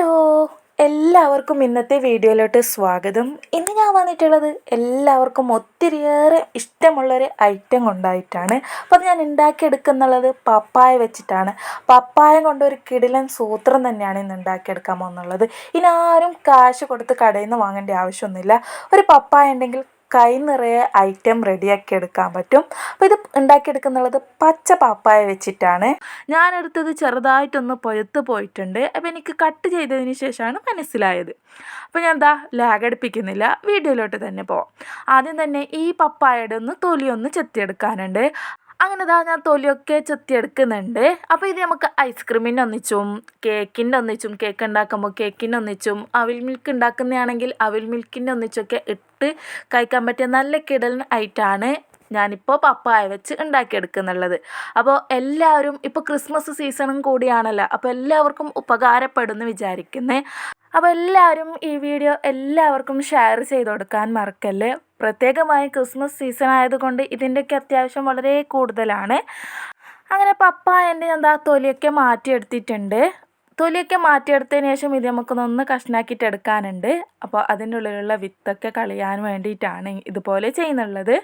Hello എല്ലാവർക്കും ഇന്നത്തെ വീഡിയോയിലോട്ട് സ്വാഗതം. ഇന്ന് ഞാൻ വന്നിട്ടുള്ളത് എല്ലാവർക്കും ഒത്തിരിയേറെ ഇഷ്ടമുള്ളൊരു ഐറ്റം കൊണ്ടായിട്ടാണ്. അപ്പോൾ അത് ഞാൻ ഉണ്ടാക്കിയെടുക്കുന്നുള്ളത് പപ്പായ വെച്ചിട്ടാണ്. പപ്പായ കൊണ്ടൊരു കിടിലൻ സൂത്രം തന്നെയാണ് ഇന്ന് ഉണ്ടാക്കിയെടുക്കാൻ പോകുന്നുള്ളത്. ഇനി ആരും കാശ് കൊടുത്ത് കടയിൽ നിന്ന് വാങ്ങേണ്ട ആവശ്യമൊന്നുമില്ല. ഒരു പപ്പായ ഉണ്ടെങ്കിൽ കൈ നിറയെ ഐറ്റം റെഡിയാക്കി എടുക്കാൻ പറ്റും. അപ്പോൾ ഇത് ഉണ്ടാക്കിയെടുക്കുന്നുള്ളത് പച്ച പാപ്പായ വെച്ചിട്ടാണ്. ഞാനെടുത്തത് ചെറുതായിട്ടൊന്ന് പൊയത്ത് പോയിട്ടുണ്ട്. അപ്പോൾ എനിക്ക് കട്ട് ചെയ്തതിന് ശേഷമാണ് മനസ്സിലായത്. അപ്പോൾ ഞാൻ എന്താ ലാഗ് അടുപ്പിക്കുന്നില്ല വീഡിയോയിലോട്ട് തന്നെ പോവാം. ആദ്യം തന്നെ ഈ പപ്പായയുടെ ഒന്ന് തൊലിയൊന്ന് ചെത്തിയെടുക്കാനുണ്ട്. അങ്ങനെ ഇതാ ഞാൻ തൊലിയൊക്കെ ചെത്തിയെടുക്കുന്നുണ്ട്. അപ്പോൾ ഇത് നമുക്ക് ഐസ്ക്രീമിന്റെ ഒന്നിച്ചും കേക്കിന്റെ ഒന്നിച്ചും കേക്ക് ഉണ്ടാക്കുമ്പോൾ കേക്കിന്റെ ഒന്നിച്ചും അവിൽ മിൽക്ക് ഉണ്ടാക്കുന്നതാണെങ്കിൽ അവിൽ മിൽക്കിന്റെ ഒന്നിച്ചൊക്കെ ഇട്ട് കഴിക്കാൻ പറ്റിയ നല്ല കിടലൻ ഐറ്റാണ് ഞാനിപ്പോൾ പപ്പായ വെച്ച് ഉണ്ടാക്കിയെടുക്കുന്നുള്ളത്. അപ്പോൾ എല്ലാവരും ഇപ്പോൾ ക്രിസ്മസ് സീസണും കൂടിയാണല്ലോ അപ്പോൾ എല്ലാവർക്കും ഉപകാരപ്പെടുമെന്ന് വിചാരിക്കുന്നേ. അപ്പോൾ എല്ലാവരും ഈ വീഡിയോ എല്ലാവർക്കും ഷെയർ ചെയ്ത് കൊടുക്കാൻ മറക്കല്ലേ? പ്രത്യേകമായി ക്രിസ്മസ് സീസൺ ആയതുകൊണ്ട് ഇതിന്റെയൊക്കെ അത്യാവശ്യം വളരെ കൂടുതലാണ്. അങ്ങനെ പപ്പായന്റെ എന്താ തൊലിയൊക്കെ മാറ്റിയെടുത്തിട്ടുണ്ട്. തൊലിയൊക്കെ മാറ്റിയെടുത്തതിന് ശേഷം ഇത് നമുക്കൊന്ന് കഷ്ണാക്കിയിട്ട് എടുക്കാനുണ്ട്. അപ്പോൾ അതിന്റെ ഉള്ളിലുള്ള വിത്തൊക്കെ കളയാൻ വേണ്ടിയിട്ടാണ് ഇതുപോലെ ചെയ്യുന്നുള്ളത്.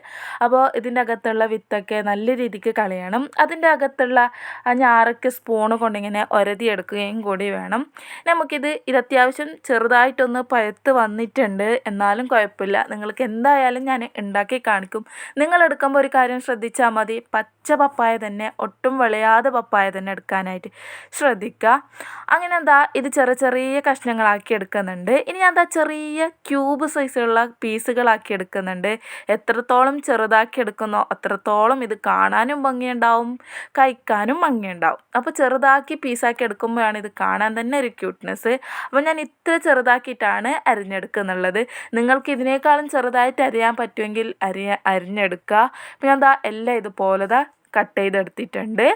അപ്പോൾ ഇതിന്റെ അകത്തുള്ള വിത്തൊക്കെ നല്ല രീതിക്ക് കളയണം. അതിന്റെ അകത്തുള്ള ആ ഞാറൊക്കെ സ്പൂണ് കൊണ്ടിങ്ങനെ ഒരതിയെടുക്കുകയും കൂടി വേണം. നമുക്കിത് ഇത് അത്യാവശ്യം ചെറുതായിട്ടൊന്ന് പഴുത്ത് വന്നിട്ടുണ്ട്. എന്നാലും കുഴപ്പമില്ല. നിങ്ങൾക്ക് എന്തായാലും ഞാൻ ഉണ്ടാക്കി കാണിക്കും. നിങ്ങൾ എടുക്കുമ്പോൾ ഒരു കാര്യം ശ്രദ്ധിച്ചാൽ മതി. പച്ച പപ്പായ തന്നെ ഒട്ടും വിളയാതെ പപ്പായ തന്നെ എടുക്കാനായിട്ട് ശ്രദ്ധിക്കുക. അങ്ങനെ എന്താ ഇത് ചെറിയ ചെറിയ കഷ്ണങ്ങളാക്കി എടുക്കുന്നുണ്ട്. ഇനി ഞാൻ എന്താ ചെറിയ ക്യൂബ് സൈസുള്ള പീസുകളാക്കി എടുക്കുന്നുണ്ട്. എത്രത്തോളം ചെറുതാക്കി എടുക്കുന്നോ അത്രത്തോളം ഇത് കാണാനും ഭംഗിയുണ്ടാവും കഴിക്കാനും ഭംഗിയുണ്ടാവും. അപ്പോൾ ചെറുതാക്കി പീസാക്കി എടുക്കുമ്പോഴാണ് ഇത് കാണാൻ തന്നെ ഒരു ക്യൂട്ട്നെസ് അപ്പോൾ ഞാൻ ഇത്ര ചെറുതാക്കിയിട്ടാണ് അരിഞ്ഞെടുക്കുന്നുള്ളത്. നിങ്ങൾക്ക് ഇതിനേക്കാളും ചെറുതായിട്ട് അരിയാൻ പറ്റുമെങ്കിൽ അരിയ അരിഞ്ഞെടുക്കുക. അപ്പോൾ ഞാൻ എന്താ എല്ലാം ഇതുപോലെ കട്ട് ചെയ്തെടുത്തിട്ടുണ്ട്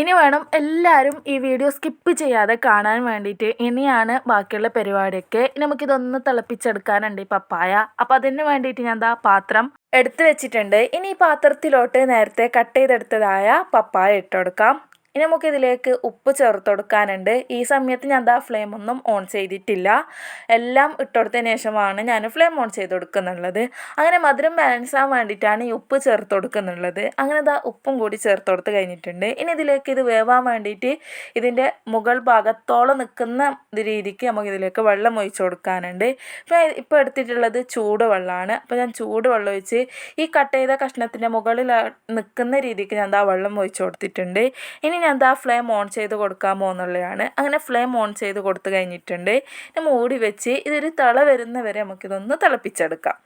ഇനി വേണം എല്ലാവരും ഈ വീഡിയോ സ്കിപ്പ് ചെയ്യാതെ കാണാൻ വേണ്ടിയിട്ട്. ഇനിയാണ് ബാക്കിയുള്ള പരിപാടിയൊക്കെ. നമുക്കിതൊന്ന് തിളപ്പിച്ചെടുക്കാനുണ്ട് ഈ പപ്പായ. അപ്പം അതിന് വേണ്ടിയിട്ട് ഞാൻ എന്താ പാത്രം എടുത്തു വെച്ചിട്ടുണ്ട്. ഇനി ഈ പാത്രത്തിലോട്ട് നേരത്തെ കട്ട് ചെയ്തെടുത്തതായ പപ്പായ ഇട്ടുകൊടുക്കാം ഇനി നമുക്ക് ഇതിലേക്ക് ഉപ്പ് ചേർത്ത് കൊടുക്കാനുണ്ട്. ഈ സമയത്ത് ഞാൻ എന്താ ഫ്ലെയിം ഒന്നും ഓൺ ചെയ്തിട്ടില്ല. എല്ലാം ഇട്ടുകൊടുത്തതിന് ശേഷമാണ് ഞാൻ ഫ്ലെയിം ഓൺ ചെയ്ത് കൊടുക്കുന്നുള്ളത്. അങ്ങനെ മധുരം ബാലൻസ് ആവാൻ വേണ്ടിയിട്ടാണ് ഈ ഉപ്പ് ചേർത്ത് കൊടുക്കുന്നുള്ളത്. അങ്ങനെ ഇതാ ഉപ്പും കൂടി ചേർത്ത് കൊടുത്ത് കഴിഞ്ഞിട്ടുണ്ട്. ഇനി ഇതിലേക്ക് ഇത് വേവാൻ വേണ്ടിയിട്ട് ഇതിന്റെ മുകൾ ഭാഗത്തോളം നിൽക്കുന്ന രീതിക്ക് നമുക്ക് ഇതിലേക്ക് വെള്ളം ഒഴിച്ച് കൊടുക്കാനുണ്ട്. ഇപ്പം ഇപ്പോൾ എടുത്തിട്ടുള്ളത് ചൂടുവെള്ളമാണ്. അപ്പോൾ ഞാൻ ചൂട് ചൂടുവെള്ളം ഒഴിച്ച് ഈ കട്ട് ചെയ്ത കഷ്ണത്തിന്റെ മുകളിൽ നിൽക്കുന്ന രീതിക്ക് ഞാൻ എന്താ വെള്ളം ഒഴിച്ച് കൊടുത്തിട്ടുണ്ട്. ഇനി ഞാൻ എന്താ ഫ്ലെയിം ഓൺ ചെയ്ത് കൊടുക്കാമോ എന്നുള്ളതാണ്. അങ്ങനെ ഫ്ലെയിം ഓൺ ചെയ്ത് കൊടുത്തു കഴിഞ്ഞിട്ടുണ്ട്. ഇനി മൂടി വെച്ച് ഇതൊരു തിള വരുന്നവരെ നമുക്കിതൊന്ന് തിളപ്പിച്ചെടുക്കാം.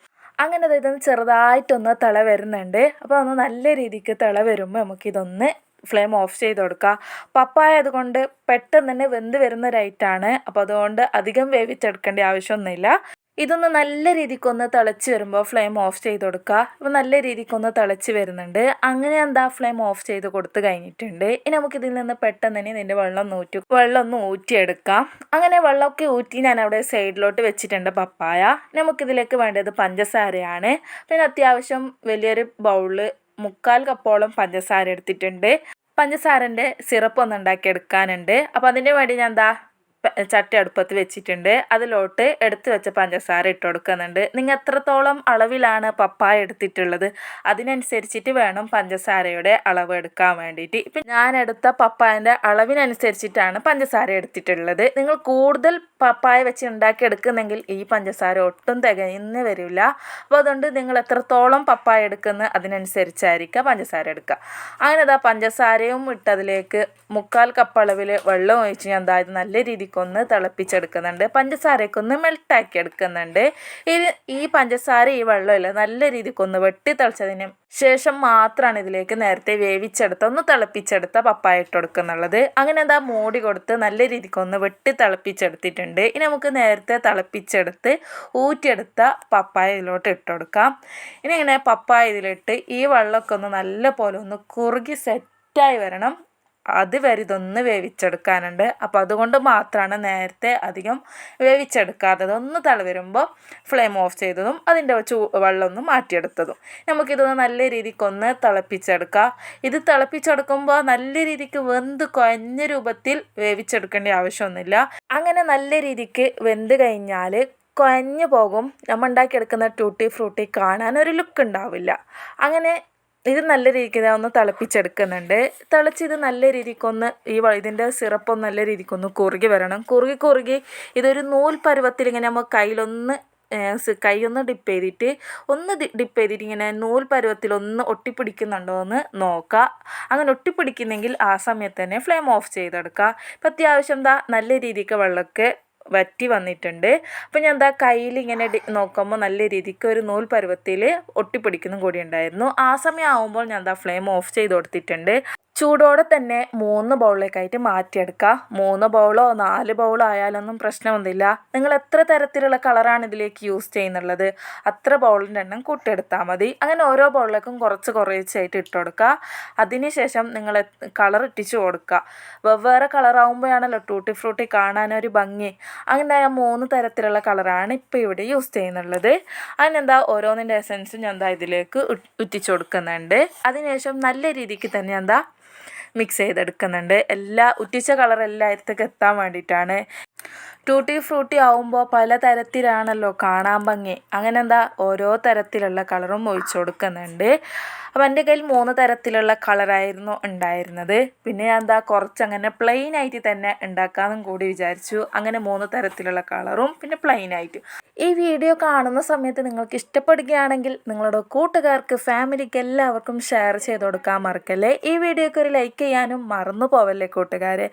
അങ്ങനെ ഇതൊന്ന് ചെറുതായിട്ടൊന്ന് തിള വരുന്നുണ്ട്. അപ്പോൾ ഒന്ന് നല്ല രീതിക്ക് തിള വരുമ്പോൾ നമുക്കിതൊന്ന് ഫ്ലെയിം ഓഫ് ചെയ്ത് കൊടുക്കുക പപ്പായ അതുകൊണ്ട് പെട്ടെന്ന് തന്നെ വെന്ത് വരുന്ന ഒരൈറ്റാണ് അപ്പോൾ അതുകൊണ്ട് അധികം വേവിച്ചെടുക്കേണ്ട ആവശ്യമൊന്നുമില്ല. ഇതൊന്ന് നല്ല രീതിക്കൊന്ന് തിളച്ച് വരുമ്പോൾ ഫ്ലെയിം ഓഫ് ചെയ്ത് കൊടുക്കുക അപ്പോൾ നല്ല രീതിക്കൊന്ന് തിളച്ച് വരുന്നുണ്ട്. അങ്ങനെ എന്താ ഫ്ലെയിം ഓഫ് ചെയ്ത് കൊടുത്ത് കഴിഞ്ഞിട്ടുണ്ട്. ഇനി നമുക്ക് ഇതിൽ നിന്ന് പെട്ടെന്ന് തന്നെ ഇതിന്റെ വെള്ളം ഊറ്റി വെള്ളം ഒന്ന് ഊറ്റിയെടുക്കാം. അങ്ങനെ വെള്ളമൊക്കെ ഊറ്റി ഞാൻ അവിടെ സൈഡിലോട്ട് വെച്ചിട്ടുണ്ട് പപ്പായ. നമുക്കിതിലേക്ക് വേണ്ടത് പഞ്ചസാരയാണ്. പിന്നെ അത്യാവശ്യം വലിയൊരു ബൗളിൽ മുക്കാൽ കപ്പോളം പഞ്ചസാര എടുത്തിട്ടുണ്ട്. പഞ്ചസാരന്റെ സിറപ്പ് ഒന്ന് ഉണ്ടാക്കി എടുക്കാനുണ്ട് അപ്പോൾ അതിന് വേണ്ടി ഞാൻ എന്താ ചട്ടി അടുപ്പത്ത് വെച്ചിട്ടുണ്ട്. അതിലോട്ട് എടുത്തു വെച്ച പഞ്ചസാര ഇട്ട് കൊടുക്കുന്നുണ്ട്. നിങ്ങൾ എത്രത്തോളം അളവിലാണ് പപ്പായ എടുത്തിട്ടുള്ളത്? അതിനനുസരിച്ചിട്ട് വേണം പഞ്ചസാരയുടെ അളവ് എടുക്കാൻ വേണ്ടിയിട്ട്. ഇപ്പം ഞാൻ എടുത്ത പപ്പായന്റെ അളവിനനുസരിച്ചിട്ടാണ് പഞ്ചസാര എടുത്തിട്ടുള്ളത്. നിങ്ങൾ കൂടുതൽ പപ്പായ വെച്ച് ഉണ്ടാക്കി എടുക്കുന്നെങ്കിൽ ഈ പഞ്ചസാര ഒട്ടും തികയുന്ന വരില്ല. അപ്പോൾ അതുകൊണ്ട് നിങ്ങൾ എത്രത്തോളം പപ്പായ എടുക്കുന്ന അതിനനുസരിച്ചായിരിക്കുക പഞ്ചസാര എടുക്കുക. അങ്ങനെ അതാ പഞ്ചസാരയും ഇട്ടതിലേക്ക് മുക്കാൽ കപ്പ് അളവിൽ വെള്ളം ഒഴിച്ച് ഞാൻ അതായത് നല്ല രീതിക്കൊന്ന് തിളപ്പിച്ചെടുക്കുന്നുണ്ട്. പഞ്ചസാരയൊക്കെ ഒന്ന് മെൽട്ടാക്കി എടുക്കുന്നുണ്ട് ഈ പഞ്ചസാര ഈ വെള്ളമില്ല നല്ല രീതിക്കൊന്ന് വെട്ടി തിളച്ചതിന് ശേഷം മാത്രമാണ് ഇതിലേക്ക് നേരത്തെ വേവിച്ചെടുത്ത ഒന്ന് തിളപ്പിച്ചെടുത്ത പപ്പായ ഇട്ട് കൊടുക്കുന്നുള്ളത്. അങ്ങനെ എന്താ മൂടി കൊടുത്ത് നല്ല രീതിക്കൊന്ന് വെട്ടി തിളപ്പിച്ചെടുത്തിട്ടുണ്ട്. ഇനി നമുക്ക് നേരത്തെ തിളപ്പിച്ചെടുത്ത് ഊറ്റിയെടുത്ത പപ്പായ ഇതിലോട്ട് ഇട്ട് കൊടുക്കാം. ഇനി ഇങ്ങനെ പപ്പായ ഇതിലിട്ട് ഈ വെള്ളമൊക്കെ ഒന്ന് നല്ല പോലെ ഒന്ന് കുറുകി സെറ്റായി വരണം. അതുവരെ ഇതൊന്ന് വേവിച്ചെടുക്കാനുണ്ട്. അപ്പോൾ അതുകൊണ്ട് മാത്രമാണ് നേരത്തെ അധികം വേവിച്ചെടുക്കാത്തത്. ഒന്ന് തളവരുമ്പോൾ ഫ്ലെയിം ഓഫ് ചെയ്തതും അതിന്റെ ചൂ വെള്ളം ഒന്ന് മാറ്റിയെടുത്തതും. നമുക്കിതൊന്ന് നല്ല രീതിക്കൊന്ന് തിളപ്പിച്ചെടുക്കാം. ഇത് തിളപ്പിച്ചെടുക്കുമ്പോൾ നല്ല രീതിക്ക് വെന്ത് കുഴഞ്ഞ രൂപത്തിൽ വേവിച്ചെടുക്കേണ്ട ആവശ്യമൊന്നുമില്ല. അങ്ങനെ നല്ല രീതിക്ക് വെന്ത് കഴിഞ്ഞാൽ കുഴഞ്ഞു പോകും. നമ്മൾ ഉണ്ടാക്കിയെടുക്കുന്ന ടൂട്ടി ഫ്രൂട്ടി കാണാൻ ഒരു ലുക്ക് ഉണ്ടാവില്ല. അങ്ങനെ ഇത് നല്ല രീതിക്ക് ഇതാ ഒന്ന് തിളപ്പിച്ചെടുക്കുന്നുണ്ട്. തിളച്ച് ഇത് നല്ല രീതിക്കൊന്ന് ഈ ഇതിന്റെ സിറപ്പൊന്ന് നല്ല രീതിക്കൊന്ന് കുറുകി വരണം. കുറുകി കുറുകി ഇതൊരു നൂൽ പരുവത്തിൽ ഇങ്ങനെ നമ്മൾ കയ്യിലൊന്ന് കൈ ഒന്ന് ഡിപ്പ് ചെയ്തിട്ട് ഒന്ന് ഡിപ്പ് ചെയ്തിട്ട് ഇങ്ങനെ നൂൽ പരുവത്തിൽ ഒന്ന് ഒട്ടിപ്പിടിക്കുന്നുണ്ടോ എന്ന് നോക്കുക അങ്ങനെ ഒട്ടിപ്പിടിക്കുന്നെങ്കിൽ ആ സമയത്ത് തന്നെ ഫ്ലെയിം ഓഫ് ചെയ്തെടുക്കുക ഇപ്പം അത്യാവശ്യം എന്താ നല്ല രീതിക്ക് വെള്ളമൊക്കെ വറ്റി വന്നിട്ടുണ്ട്. അപ്പം ഞാൻ എന്താ കയ്യിൽ ഇങ്ങനെ നോക്കുമ്പോൾ നല്ല രീതിക്ക് ഒരു നൂൽ പരുവത്തിൽ ഒട്ടിപ്പിടിക്കുന്നതും കൂടി ഉണ്ടായിരുന്നു. ആ സമയം ആവുമ്പോൾ ഞാൻ എന്താ ഫ്ലെയിം ഓഫ് ചെയ്ത് കൊടുത്തിട്ടുണ്ട്. ചൂടോടെ തന്നെ മൂന്ന് ബൗളിലേക്കായിട്ട് മാറ്റിയെടുക്കുക. മൂന്ന് ബൗളോ നാല് ബൗളോ ആയാലൊന്നും പ്രശ്നമൊന്നുമില്ല. നിങ്ങൾ എത്ര തരത്തിലുള്ള കളറാണ് ഇതിലേക്ക് യൂസ് ചെയ്യുന്നുള്ളത്? അത്ര ബൗളിന്റെ എണ്ണം കൂട്ടിയെടുത്താൽ മതി. അങ്ങനെ ഓരോ ബൗളിലേക്കും കുറച്ച് കുറച്ചായിട്ട് ഇട്ട് കൊടുക്കുക. അതിനുശേഷം നിങ്ങൾ കളർ ഇട്ടിച്ച് കൊടുക്കുക. വെവ്വേറെ കളറാകുമ്പോഴാണല്ലോ ടൂട്ടി ഫ്രൂട്ടി കാണാനൊരു ഭംഗി. അങ്ങനെ ആ മൂന്ന് തരത്തിലുള്ള കളറാണ് ഇപ്പോൾ ഇവിടെ യൂസ് ചെയ്യുന്നുള്ളത്. അതിനെന്താ ഓരോന്നിന്റെ എസൻസും ഞാൻ എന്താ ഇതിലേക്ക് ഉറ്റിച്ച് കൊടുക്കുന്നുണ്ട്. അതിനുശേഷം നല്ല രീതിക്ക് തന്നെ എന്താ മിക്സ് ചെയ്തെടുക്കുന്നുണ്ട്. എല്ലാ ഉറ്റിച്ച കളർ എല്ലായിടത്തേക്ക് എത്താൻ വേണ്ടിയിട്ടാണ്. ടൂട്ടി ഫ്രൂട്ടി ആവുമ്പോൾ പല തരത്തിലാണല്ലോ കാണാൻ ഭംഗി. അങ്ങനെ എന്താ ഓരോ തരത്തിലുള്ള കളറും ഒഴിച്ചു കൊടുക്കുന്നുണ്ട്. അപ്പോൾ എന്റെ കയ്യിൽ മൂന്ന് തരത്തിലുള്ള കളറായിരുന്നു ഉണ്ടായിരുന്നത്. പിന്നെ ഞാൻ എന്താ കുറച്ചങ്ങനെ പ്ലെയിൻ ആയിട്ട് തന്നെ ഉണ്ടാക്കാമെന്നും കൂടി വിചാരിച്ചു. അങ്ങനെ മൂന്ന് തരത്തിലുള്ള കളറും പിന്നെ പ്ലെയിൻ ആയിട്ട്. ഈ വീഡിയോ കാണുന്ന സമയത്ത് നിങ്ങൾക്ക് ഇഷ്ടപ്പെടുകയാണെങ്കിൽ നിങ്ങളുടെ കൂട്ടുകാർക്ക് ഫാമിലിക്ക് എല്ലാവർക്കും ഷെയർ ചെയ്ത് കൊടുക്കാൻ മറക്കല്ലേ? ഈ വീഡിയോക്ക് ഒരു ലൈക്ക് ചെയ്യാനും മറന്നു പോവല്ലേ കൂട്ടുകാരെ?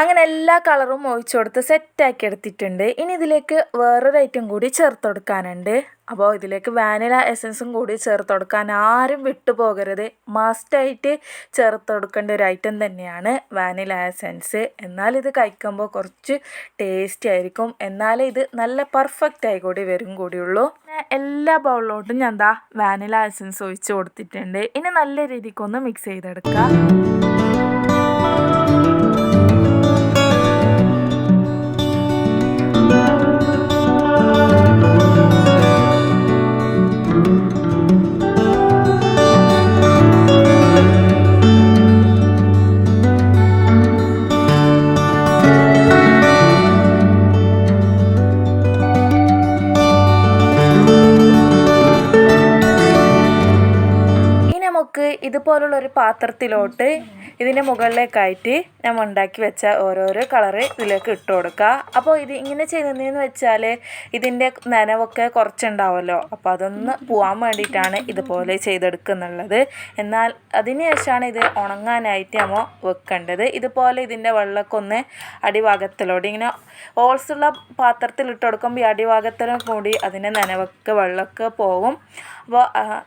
അങ്ങനെ എല്ലാ കളറും ഒഴിച്ചു കൊടുത്ത് സെറ്റാക്കി എടുത്തിട്ടുണ്ട്. ഇനി ഇതിലേക്ക് വേറൊരു ഐറ്റം കൂടി ചേർത്ത് കൊടുക്കാനുണ്ട്. അപ്പോൾ ഇതിലേക്ക് വാനില എസൻസും കൂടി ചേർത്ത് കൊടുക്കാൻ ആരും വിട്ടുപോകരുത് മസ്റ്റായിട്ട് ചേർത്ത് കൊടുക്കേണ്ട ഒരു ഐറ്റം തന്നെയാണ് വാനില എസൻസ്. എന്നാൽ ഇത് കഴിക്കുമ്പോൾ കുറച്ച് ടേസ്റ്റി ആയിരിക്കും. എന്നാലേ ഇത് നല്ല പെർഫെക്റ്റ് ആയി കൂടി വരും കൂടിയുള്ളൂ. എല്ലാ ബൗളിലോട്ടും ഞാൻ എന്താ വാനില എസൻസ് ഒഴിച്ച് കൊടുത്തിട്ടുണ്ട്. ഇനി നല്ല രീതിക്കൊന്ന് മിക്സ് ചെയ്തെടുക്കുക ഇതുപോലുള്ള ഒരു പാത്രത്തിലോട്ട് ഇതിന്റെ മുകളിലേക്കായിട്ട് നമ്മൾ ഉണ്ടാക്കി വെച്ച ഓരോരോ കളറ് ഇതിലേക്ക് ഇട്ട് കൊടുക്കുക. അപ്പോൾ ഇത് ഇങ്ങനെ ചെയ്യുന്നതെന്ന് വെച്ചാൽ ഇതിന്റെ നനവൊക്കെ കുറച്ചുണ്ടാവുമല്ലോ. അപ്പോൾ അതൊന്ന് പോകാൻ വേണ്ടിയിട്ടാണ് ഇതുപോലെ ചെയ്തെടുക്കുന്നുള്ളത്. എന്നാൽ അതിന് ശേഷമാണ് ഇത് ഉണങ്ങാനായിട്ട് നമ്മൾ വെക്കേണ്ടത്. ഇതുപോലെ ഇതിന്റെ വെള്ളമൊക്കെ ഒന്ന് അടിഭാഗത്തിലോട്ട് ഇങ്ങനെ ഓൾസുള്ള പാത്രത്തിൽ ഇട്ട് കൊടുക്കുമ്പോൾ ഈ അടിഭാഗത്തിലും കൂടി അതിന്റെ നനവൊക്കെ വെള്ളമൊക്കെ പോകും അപ്പോൾ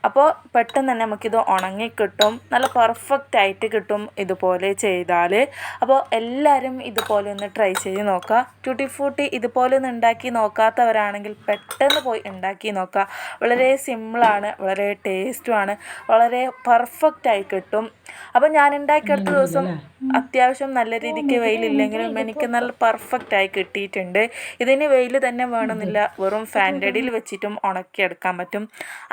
അപ്പോൾ പെട്ടെന്ന് തന്നെ നമുക്കിത് ഉണങ്ങി കിട്ടും നല്ല പെർഫെക്റ്റ് ആയിട്ട് കിട്ടും ഇതുപോലെ ചെയ്താൽ അപ്പോൾ എല്ലാവരും ഇതുപോലെ ഒന്ന് ട്രൈ ചെയ്ത് നോക്കുക ട്യൂട്ടി ഫ്രൂട്ടി ഇതുപോലെ ഒന്ന് ഉണ്ടാക്കി നോക്കാത്തവരാണെങ്കിൽ പെട്ടെന്ന് പോയി ഉണ്ടാക്കി നോക്കുക വളരെ സിമ്പിളാണ് വളരെ ടേസ്റ്റുമാണ് വളരെ പെർഫെക്റ്റ് ആയി കിട്ടും. അപ്പോൾ ഞാൻ ഉണ്ടാക്കിയെടുത്ത ദിവസം അത്യാവശ്യം നല്ല രീതിക്ക് വെയിലില്ലെങ്കിലും എനിക്ക് നല്ല പെർഫെക്റ്റ് ആയി കിട്ടിയിട്ടുണ്ട്. ഇതിന് വെയിൽ തന്നെ വേണമെന്നില്ല. വെറും ഫാന്റെ അടിയിൽ വെച്ചിട്ടും ഉണക്കിയെടുക്കാൻ പറ്റും.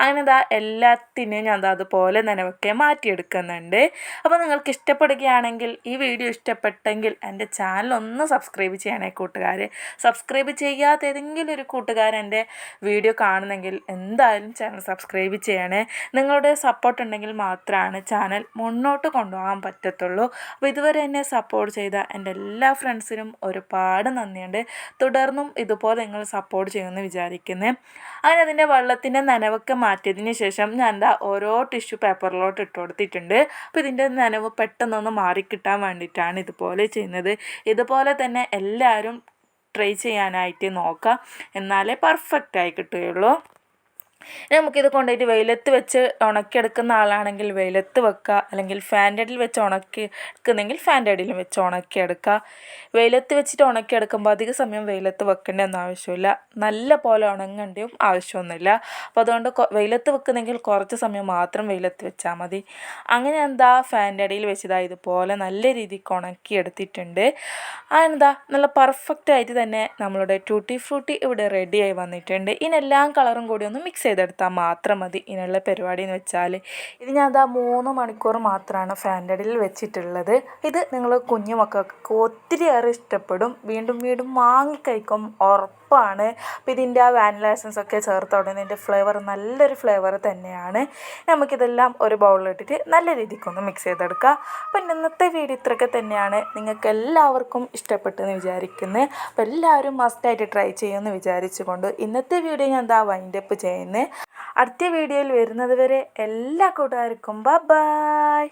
അങ്ങനെ ദാ എല്ലാത്തിനെയും ഞാൻ അതുപോലെ നനവൊക്കെ മാറ്റിയെടുക്കുന്നുണ്ട്. അപ്പോൾ നിങ്ങൾക്ക് ഇഷ്ടപ്പെടുകയാണെങ്കിൽ ഈ വീഡിയോ ഇഷ്ടപ്പെട്ടെങ്കിൽ എന്റെ ചാനൽ ഒന്ന് സബ്സ്ക്രൈബ് ചെയ്യണേ കൂട്ടുകാർ സബ്സ്ക്രൈബ് ചെയ്യാത്ത ഏതെങ്കിലും ഒരു കൂട്ടുകാരൻ എന്റെ വീഡിയോ കാണുന്നെങ്കിൽ എന്തായാലും ചാനൽ സബ്സ്ക്രൈബ് ചെയ്യണേ. നിങ്ങളുടെ സപ്പോർട്ട് ഉണ്ടെങ്കിൽ മാത്രമാണ് ചാനൽ മുന്നോട്ട് കൊണ്ടുപോകാൻ പറ്റത്തുള്ളൂ. അപ്പോൾ ഇതുവരെ എന്നെ സപ്പോർട്ട് ചെയ്ത എന്റെ എല്ലാ ഫ്രണ്ട്സിനും ഒരുപാട് നന്ദിയുണ്ട്. തുടർന്നും ഇതുപോലെ നിങ്ങൾ സപ്പോർട്ട് ചെയ്യുമെന്ന് വിചാരിക്കുന്നത് അങ്ങനെ അതിന്റെ വെള്ളത്തിന്റെ നനവൊക്കെ മാറ്റിയതിന് ശേഷം ഞാൻ എന്താ ഓരോ ടിഷ്യൂ പേപ്പറിലോട്ട് ഇട്ട് കൊടുത്തിട്ടുണ്ട്. അപ്പോൾ ഇതിന്റെ നനവ് പെട്ടെന്നൊന്ന് മാറിക്കിട്ടാൻ വേണ്ടിയിട്ടാണ് ഇതുപോലെ ചെയ്യുന്നത്. ഇതുപോലെ തന്നെ എല്ലാവരും ട്രൈ ചെയ്യാനായിട്ട് നോക്കുക എന്നാലേ പെർഫെക്റ്റ് ആയി കിട്ടുകയുള്ളൂ. നമുക്കിത് കൊണ്ടുപോയിട്ട് വെയിലത്ത് വെച്ച് ഉണക്കിയെടുക്കുന്ന ആളാണെങ്കിൽ വെയിലത്ത് വെക്കുക. അല്ലെങ്കിൽ ഫാന്റെ അടിയിൽ വെച്ച് ഉണക്കി എടുക്കുന്നെങ്കിൽ ഫാന്റെ അടിയിലും വെച്ച് ഉണക്കിയെടുക്കുക. വെയിലത്ത് വെച്ചിട്ട് ഉണക്കിയെടുക്കുമ്പോൾ അധിക സമയം വെയിലത്ത് വെക്കേണ്ട ഒന്നും ആവശ്യമില്ല. നല്ല പോലെ ഉണങ്ങേണ്ടിയും ആവശ്യമൊന്നുമില്ല. അപ്പോൾ അതുകൊണ്ട് വെയിലത്ത് വെക്കുന്നെങ്കിൽ കുറച്ച് സമയം മാത്രം വെയിലത്ത് വെച്ചാൽ മതി. അങ്ങനെ എന്താ ഫാന്റെ അടിയിൽ വെച്ചതാ ഇതുപോലെ നല്ല രീതിക്ക് ഉണക്കിയെടുത്തിട്ടുണ്ട്. അതെന്താ നല്ല പെർഫെക്റ്റ് ആയിട്ട് തന്നെ നമ്മളുടെ ട്യൂട്ടി ഫ്രൂട്ടി ഇവിടെ റെഡിയായി വന്നിട്ടുണ്ട്. ഇനി എല്ലാം കളറും കൂടി ഒന്ന് മിക്സ് ചെയ്തെടുത്താൽ മാത്രം മതി ഇതിനുള്ള പരിപാടി എന്ന് വെച്ചാൽ. ഇത് ഞാൻ അതാ മൂന്ന് മണിക്കൂർ മാത്രമാണ് ഫാന്റെ വെച്ചിട്ടുള്ളത്. ഇത് നിങ്ങൾ കുഞ്ഞു മക്കൾക്ക് ഒത്തിരി ഏറെ ഇഷ്ടപ്പെടും. വീണ്ടും വീണ്ടും വാങ്ങിക്കഴിക്കും ഉറപ്പാണ്. അപ്പോൾ ഇതിന്റെ ആ വാനില എസൻസ് ഒക്കെ ചേർത്തോടെ ഇതിന്റെ ഫ്ലേവർ നല്ലൊരു ഫ്ലേവർ തന്നെയാണ്. നമുക്കിതെല്ലാം ഒരു ബൗളിലിട്ടിട്ട് നല്ല രീതിക്കൊന്ന് മിക്സ് ചെയ്തെടുക്കുക അപ്പം ഇന്നത്തെ വീഡിയോ ഇത്രയൊക്കെ തന്നെയാണ്. നിങ്ങൾക്ക് എല്ലാവർക്കും ഇഷ്ടപ്പെട്ടെന്ന് വിചാരിക്കുന്നത് അപ്പോൾ എല്ലാവരും മസ്റ്റായിട്ട് ട്രൈ ചെയ്യുമെന്ന് വിചാരിച്ചുകൊണ്ട് ഇന്നത്തെ വീഡിയോ ഞാൻ എന്താ വൈൻഡപ്പ് ചെയ്യുന്നത് അടുത്ത വീഡിയോയിൽ വരുന്നത് വരെ എല്ലാ കൂട്ടുകാർക്കും ബ ബായ്